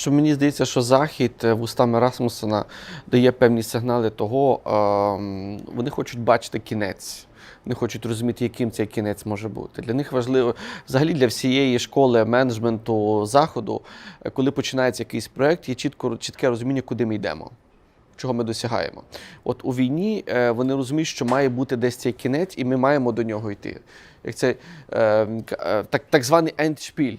Що мені здається, що Захід е, вустами Расмусена дає певні сигнали того, ем, вони хочуть бачити кінець. Вони хочуть розуміти, яким цей кінець може бути. Для них важливо, взагалі для всієї школи менеджменту заходу, е, коли починається якийсь проект, є чітко чітке розуміння, куди ми йдемо. Чого ми досягаємо? От у війні е, вони розуміють, що має бути десь цей кінець, і ми маємо до нього йти. Як це е, к- е, так, так званий ендшпіль.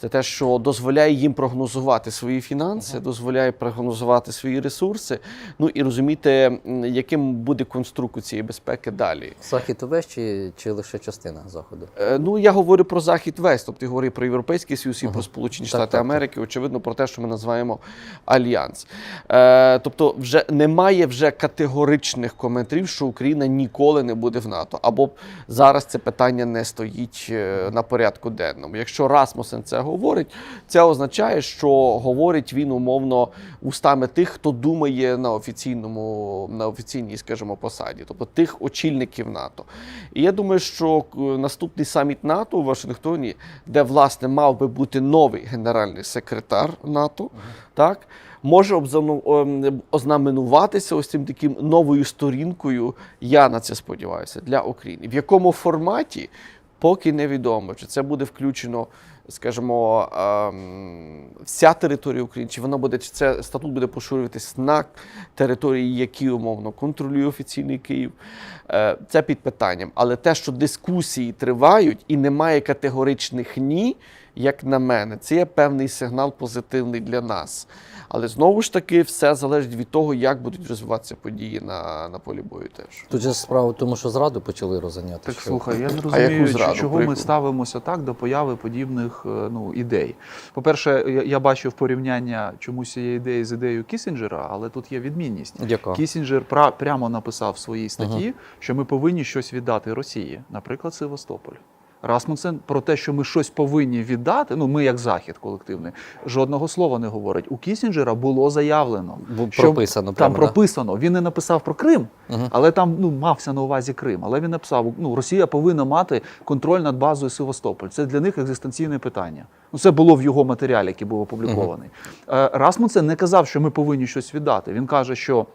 Це те, що дозволяє їм прогнозувати свої фінанси, дозволяє прогнозувати свої ресурси, ну і розуміти, яким буде конструкт цієї безпеки далі. Захід увесь чи, чи лише частина заходу? Е, Ну, я говорю про захід весь, тобто я говорю про Європейський Союз і про Сполучені Так, Штати так, так. Америки, очевидно, про те, що ми називаємо альянс. Е, тобто, вже немає вже категоричних коментарів, що Україна ніколи не буде в НАТО. Або зараз це питання не стоїть е, на порядку денному. Якщо Расмусен це говорить, це означає, що говорить він умовно устами тих, хто думає на офіційному, на офіційній, скажімо, посаді, тобто тих очільників НАТО. І я думаю, що е, наступний саміт НАТО у Вашингтоні, де власне мав би бути новий генеральний секретар НАТО, так. Може ем, ознаменуватися ось цим таким новою сторінкою, я на це сподіваюся, для України. В якому форматі, поки невідомо, чи це буде включено, скажімо, ем, вся територія України, чи воно буде, чи це статут буде поширюватись на території, які умовно контролює офіційний Київ. Е, Це під питанням. Але те, що дискусії тривають і немає категоричних ні, як на мене, це є певний сигнал позитивний для нас. Але знову ж таки, все залежить від того, як будуть розвиватися події на, на полі бою теж. Тут же справа в тому, що зраду почали розганяти. Так що- слухай, я не розумію, зраду? чого Про ми ставимося так до появи подібних е, ну, ідей. По-перше, я, я бачив порівняння чомусь цієї ідеї з ідеєю Кісінджера, але тут є відмінність. Яка? Кісінджер пра- прямо написав в своїй статті, що ми повинні щось віддати Росії, наприклад, Севастополь. Расмусен про те, що ми щось повинні віддати, ну ми як захід колективний, жодного слова не говорить. У Кісінджера було заявлено, що прописано там прямо, да? прописано. Він не написав про Крим, Мгм. але там ну мався на увазі Крим. Але він написав: ну Росія повинна мати контроль над базою Севастополь. Це для них екзистенційне питання. Ну це було в його матеріалі, який був опублікований. Е, Расмусен не казав, що ми повинні щось віддати. Він каже, що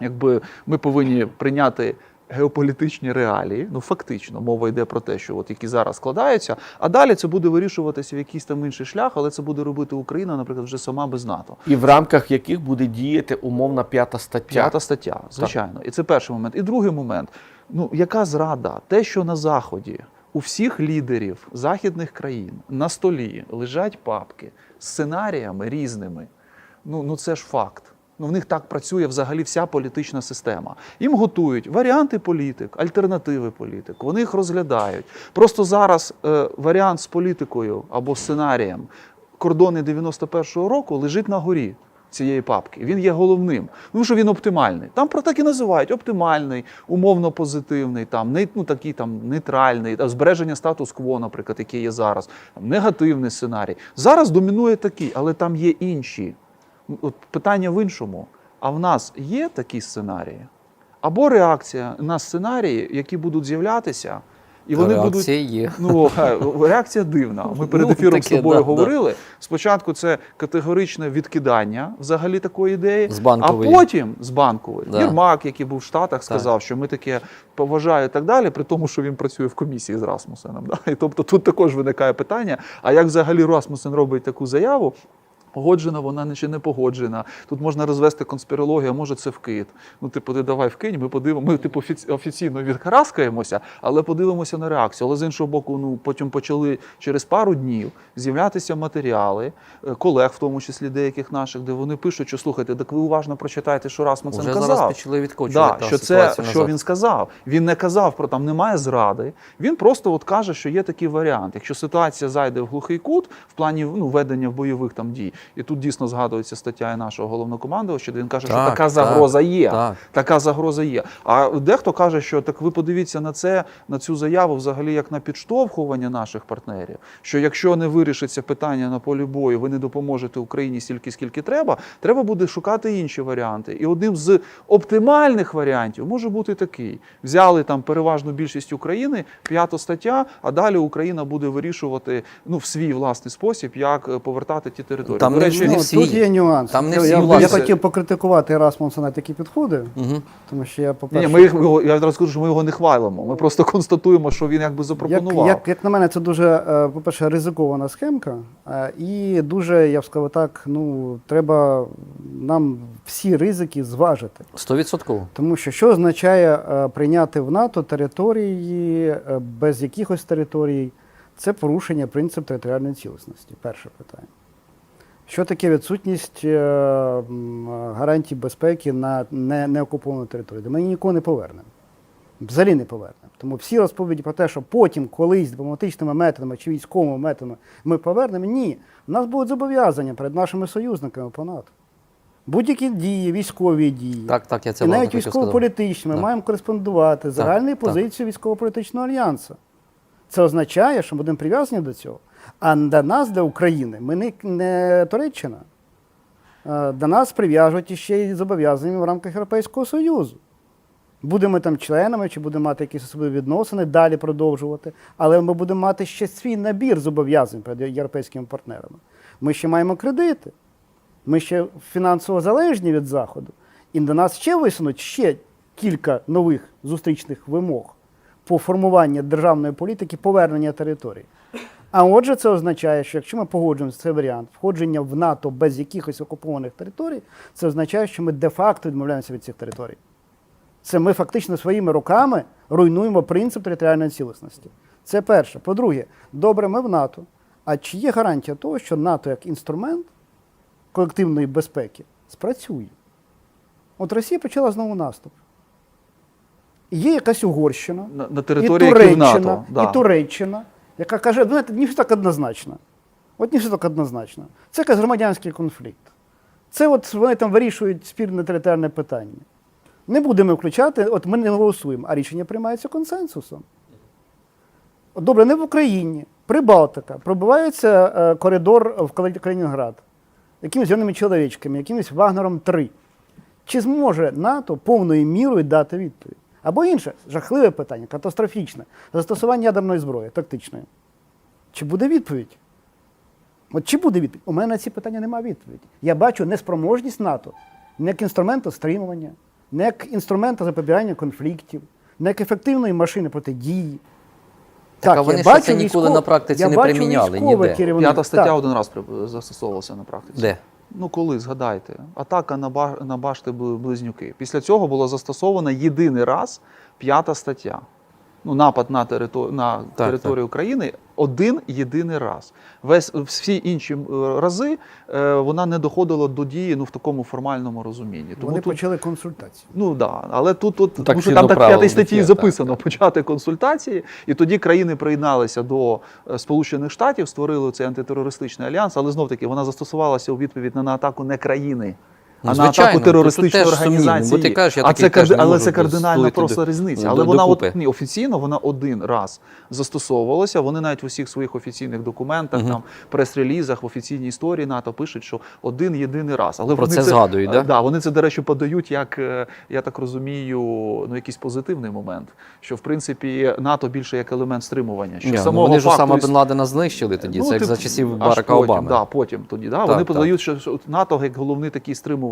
якби ми повинні прийняти. Геополітичні реалії, ну фактично, мова йде про те, що от які зараз складаються, а далі це буде вирішуватися в якийсь там інший шлях, але це буде робити Україна, наприклад, вже сама без НАТО. І в рамках яких буде діяти умовна п'ята стаття. П'ята стаття, звичайно. І це перший момент. І другий момент. Ну, яка зрада? Те, що на Заході у всіх лідерів західних країн на столі лежать папки з сценаріями різними. Ну, ну це ж факт. Ну, в них так працює взагалі вся політична система. Їм готують варіанти політик, альтернативи політик. Вони їх розглядають. Просто зараз е, варіант з політикою або сценарієм кордони 91-го року лежить на горі цієї папки. Він є головним. Ну що він оптимальний. Там про так і називають оптимальний, умовно позитивний, там не ну такий там нейтральний, збереження статус-кво, наприклад, який є зараз, там, негативний сценарій. Зараз домінує такий, але там є інші. От питання в іншому. А в нас є такі сценарії? Або реакція на сценарії, які будуть з'являтися, і вони будуть Реакція є. Ну, реакція дивна. Ми перед Ну, ефіром з тобою да, говорили. Спочатку це категоричне відкидання взагалі такої ідеї, З а потім з банкової. Да. Єрмак, який був в Штатах, сказав, що ми таке поважаю і так далі, при тому, що він працює в комісії з Расмусеном. Да? І тобто тут також виникає питання: а як взагалі Расмусен робить таку заяву? Погоджена вона чи не погоджена. Тут можна розвести конспірологію, а може це вкид. Ну, типу, ти давай вкинь, ми подивимо. Ми типу офіційно відкараскаємося, але подивимося на реакцію. Але з іншого боку, ну потім почали через пару днів з'являтися матеріали е, колег, в тому числі деяких наших, де вони пишуть, що слухайте, так ви уважно прочитайте, що Расмусен Вже казав. зараз почали відкочувати. Да, та, що це що назад. він сказав. Він не казав про там немає зради. Він просто от каже, що є такий варіант. Якщо ситуація зайде в глухий кут в плані ну, ведення бойових там дій, і тут дійсно згадується стаття і нашого головнокомандувача, де він каже, що Так, така так, загроза є. так. Така загроза є. А дехто каже, що так ви подивіться на це, на цю заяву, взагалі як на підштовхування наших партнерів. Що якщо не вирішиться питання на полі бою, ви не допоможете Україні стільки, скільки треба, треба буде шукати інші варіанти. І одним з оптимальних варіантів може бути такий: взяли там переважну більшість України, п'ята стаття, а далі Україна буде вирішувати ну в свій власний спосіб, як повертати ті території. Там Там До не, речі, не Ну, всі. тут є нюанс. Там не я, всі я, хотів покритикувати Расмуса на такі підходи, Мгм. тому що я, Ні, по-перше, ні, ми їх, його- я одразу скажу, що ми його не хвалимо. Ми просто констатуємо, що він якби запропонував. як, як на мене, це дуже, е, по-перше, ризикована схемка, е, і дуже, я б сказав так, ну, треба нам всі ризики зважити. Стовідсотково. Тому що що означає е, прийняти в НАТО території без якихось територій? Це порушення принципу територіальної цілісності. Перше питання. Що таке відсутність е, гарантій безпеки на не, неокупованій території? Ми нікого не повернемо. Взагалі не повернемо. Тому всі розповіді про те, що потім колись дипломатичними методами чи військовими методами ми повернемо, ні. У нас будуть зобов'язання перед нашими союзниками по НАТО. Будь-які дії, військові дії. Так, так, я це І навіть військово-політичні ми Да. маємо кореспондувати з загальною позицією військово-політичного альянсу. Це означає, що ми будемо прив'язані до цього. А до нас, для України, ми не, не Туреччина. До нас прив'яжуть іще й зобов'язання в рамках Європейського Союзу. Будемо там членами, чи будемо мати якісь особливі відносини, далі продовжувати. Але ми будемо мати ще свій набір зобов'язань перед європейськими партнерами. Ми ще маємо кредити. Ми ще фінансово залежні від Заходу. І до нас ще висунуть ще кілька нових зустрічних вимог по формуванню державної політики повернення територій. А отже, це означає, що якщо ми погоджуємося цей варіант входження в НАТО без якихось окупованих територій, це означає, що ми де-факто відмовляємося від цих територій. Це ми фактично своїми руками руйнуємо принцип територіальної цілісності. Це перше. По-друге, добре, ми в НАТО. А чи є гарантія того, що НАТО як інструмент колективної безпеки спрацює? От Росія почала знову наступ. Є якась Угорщина, на, на і території в Туреччина, НАТО. Да. і Туреччина, яка каже, ну, знаєте, не все так однозначно. От не все так однозначно. Це якийсь громадянський конфлікт. Це от вони там вирішують спірне територіальне питання. Не будемо включати, от ми не голосуємо, а рішення приймається консенсусом. Добре, не в Україні, Прибалтика, пробивається е, коридор в Калінінград, якимись зеленими чоловічками, якимось Вагнером 3. Чи зможе НАТО повною мірою дати відповідь? Або інше жахливе питання, катастрофічне застосування ядерної зброї, тактичної. Чи буде відповідь? От чи буде відповідь? У мене на ці питання немає відповіді. Я бачу неспроможність НАТО не як інструменту стримування, не як інструменту запобігання конфліктів, не як ефективної машини протидії. Так, а вони ж це ніколи на практиці я не бачу приміняли ніде. П'ята стаття Так. один раз застосовувалася на практиці. Де? Ну коли згадайте, атака на ба- на башти Бли- близнюки. Після цього була застосована єдиний раз п'ята стаття. Ну, напад на, територ... на територію України один єдиний раз. Весь всі інші е, рази е, вона не доходила до дії ну в такому формальному розумінні. Тому Вони тут почали консультації. Ну да, але тут, тут Так, тому що там так п'ятій статті є, записано так, почати консультації, і тоді країни приєдналися до е, Сполучених Штатів, створили цей антитерористичний альянс, але знов таки вона застосувалася у відповідь на, на атаку не країни. Ну, А на атаку терористичної організації. ти кажеш, я а це, теж але це кардинальна просто різниця. до- Але вона от ні, офіційно вона один раз застосовувалася. Вони навіть в усіх своїх офіційних документах, там прес-релізах, в офіційній історії НАТО пишуть, що один єдиний раз. Але Про це згадують, да? Да, вони це, до речі, подають як, е, я так розумію, ну якийсь позитивний момент. Що в принципі НАТО більше як елемент стримування. Що ну, самого вони ж іс- Бен Ладена знищили тоді. Ну, це як за часів Барака потім, Обами. Да, потім тоді. Да, вони подають, що НАТО як головний такий стримувальний,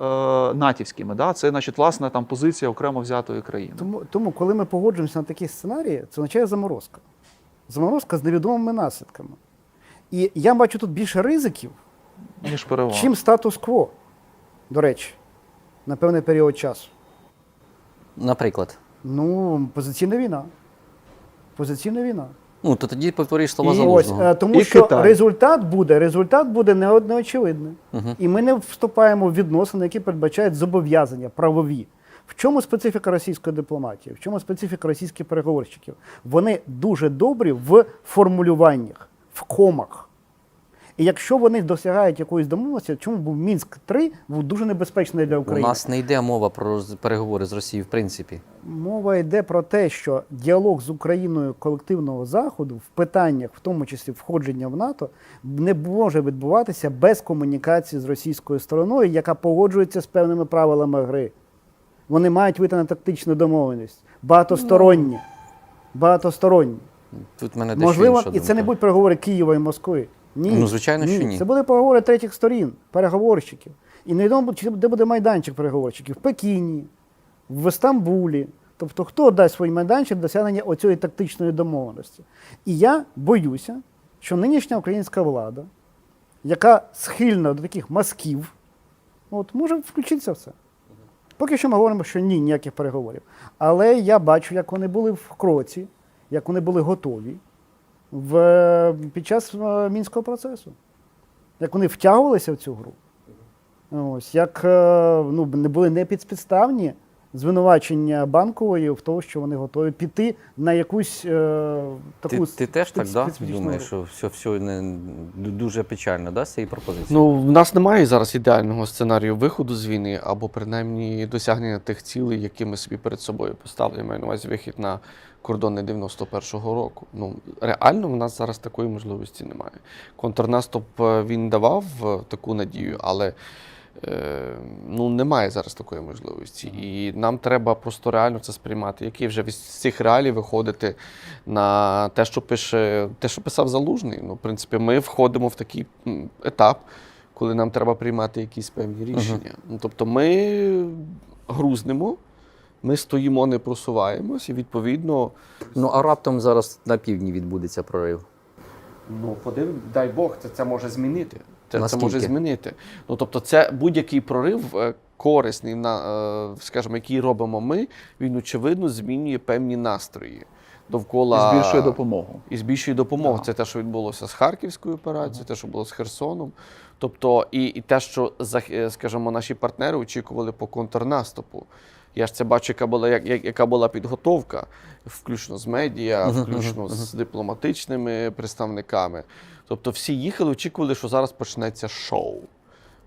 е, натівськими. Да? Це, значить, власна там позиція окремо взятої країни. Тому, тому, коли ми погоджуємося на такі сценарії, це означає заморозка. Заморозка з невідомими наслідками. І я бачу тут більше ризиків, Ніж перевага. чим статус-кво, до речі, на певний період часу. Наприклад. Ну, позиційна війна. Позиційна війна. Ну, то тоді повторюєш слова І ось, залужного. е, тому І що Китай. результат буде, результат буде не- неочевидний. Мгм. І ми не вступаємо в відносини, які передбачають зобов'язання правові. В чому специфіка російської дипломатії? В чому специфіка російських переговорщиків? Вони дуже добрі в формулюваннях, в комах. І якщо вони досягають якоїсь домовленості, чому був Мінськ 3 був дуже небезпечний для України. У нас не йде мова про переговори з Росією, в принципі. Мова йде про те, що діалог з Україною колективного заходу в питаннях, в тому числі входження в НАТО, не може відбуватися без комунікації з російською стороною, яка погоджується з певними правилами гри. Вони мають вийти на тактичну домовленість, багатосторонні. Багатосторонні. Тут мене Можливо, і це думка. не будуть переговори Києва і Москви. Ні. Ну, звичайно, що ні. Це буде переговори третіх сторін, переговорщиків. І невідомо, чи де буде майданчик переговорщиків в Пекіні, в Стамбулі. Тобто, хто дасть свій майданчик досягнення оцієї тактичної домовленості. І я боюся, що нинішня українська влада, яка схильна до таких мазків, от, може включитися в це. Поки що ми говоримо, що ні, ніяких переговорів. Але я бачу, як вони були в кроці, як вони були готові в, під час е, мінського процесу. Як вони втягувалися в цю гру. Ось, як е, ну, були не підспідставні звинувачення банкової в тому, що вони готові піти на якусь е, таку Ти, ти теж так да? специфічну думаєш, що все, все не, дуже печально да, з цієї пропозиції? Ну, в нас немає зараз ідеального сценарію виходу з війни або принаймні досягнення тих цілей, які ми собі перед собою поставили. Я маю на увазі вихід на кордони 91-го року. Ну реально в нас зараз такої можливості немає. Контрнаступ е, він давав е, таку надію, але ну немає зараз такої можливості. І нам треба просто реально це сприймати. Які вже з цих реалій виходити на те, що пише, те, що писав Залужний. Ну, в принципі, ми входимо в такий етап, коли нам треба приймати якісь певні рішення. Ну, тобто ми грузнемо, ми стоїмо, не просуваємось, і відповідно, Ну а раптом зараз на півдні відбудеться прорив. ну подив, дай Бог, це, це може змінити. Це, це може змінити. Ну тобто, це будь-який прорив е, корисний, на, е, скажімо, який робимо ми, він очевидно змінює певні настрої довкола І збільшує допомогу. і збільшує допомогу. Це те, що відбулося з Харківською операцією, те, що було з Херсоном. Тобто, і, і те, що е, скажімо, наші партнери очікували по контрнаступу. Я ж це бачу, яка була як, як- яка була підготовка, включно з медіа, включно з дипломатичними представниками. Тобто, всі їхали, очікували, що зараз почнеться шоу.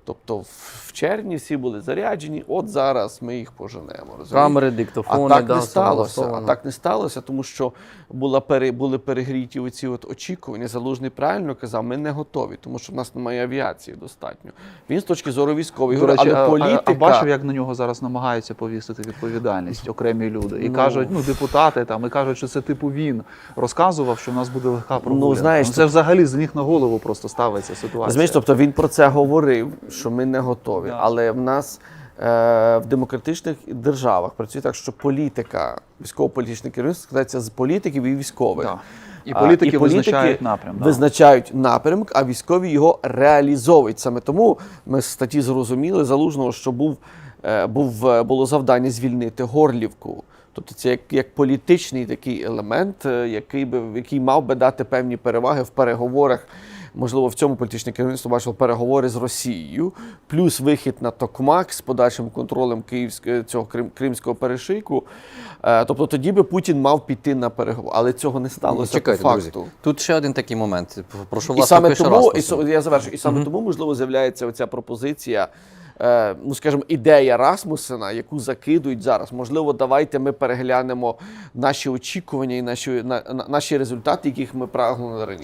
Тобто, в- червні всі були заряджені, от зараз ми їх поженемо. Камери, диктофони, А так да, не сталося. А так не сталося, тому що була пере, були перегріті оці от очікування. Залужний правильно казав, ми не готові, тому що в нас немає авіації достатньо. Він з точки зору військової До речі, але а, політика. а, а бачив, як на нього зараз намагаються повісити відповідальність окремі люди. І Ну. кажуть, ну депутати там і кажуть, що це типу він розказував, що в нас буде легка прогулянка. знаєш, це взагалі з них на голову просто ставиться ситуація. Розумієш, тобто він про це говорив, що ми не готові. Да. Але в нас е, в демократичних державах працює так, що політика, військово-політичне керівництво складається з політиків і військових. Да. І А, політики визначають напрям, да. Визначають напрямок, а військові його реалізовують. Саме тому ми з статті зрозуміли залужного, що був, е, був, е, було завдання звільнити Горлівку. Тобто це як, як політичний такий елемент, е, який, би, який мав би дати певні переваги в переговорах. Можливо, в цьому політичне керівництво бачило переговори з Росією, плюс вихід на Токмак з подальшим контролем Київського цього крим, кримського перешийку. Е, Тобто тоді би Путін мав піти на переговори, але цього не сталося Чекайте, по друзі. Тут ще один такий момент, про що І власне саме тому, і, со- я завершу, і саме тому, можливо, з'являється оця пропозиція, е, ну скажімо, ідея Расмусена, яку закидують зараз. Можливо, давайте ми переглянемо наші очікування і наші, на, на- наші результати, яких ми прагнули раніше.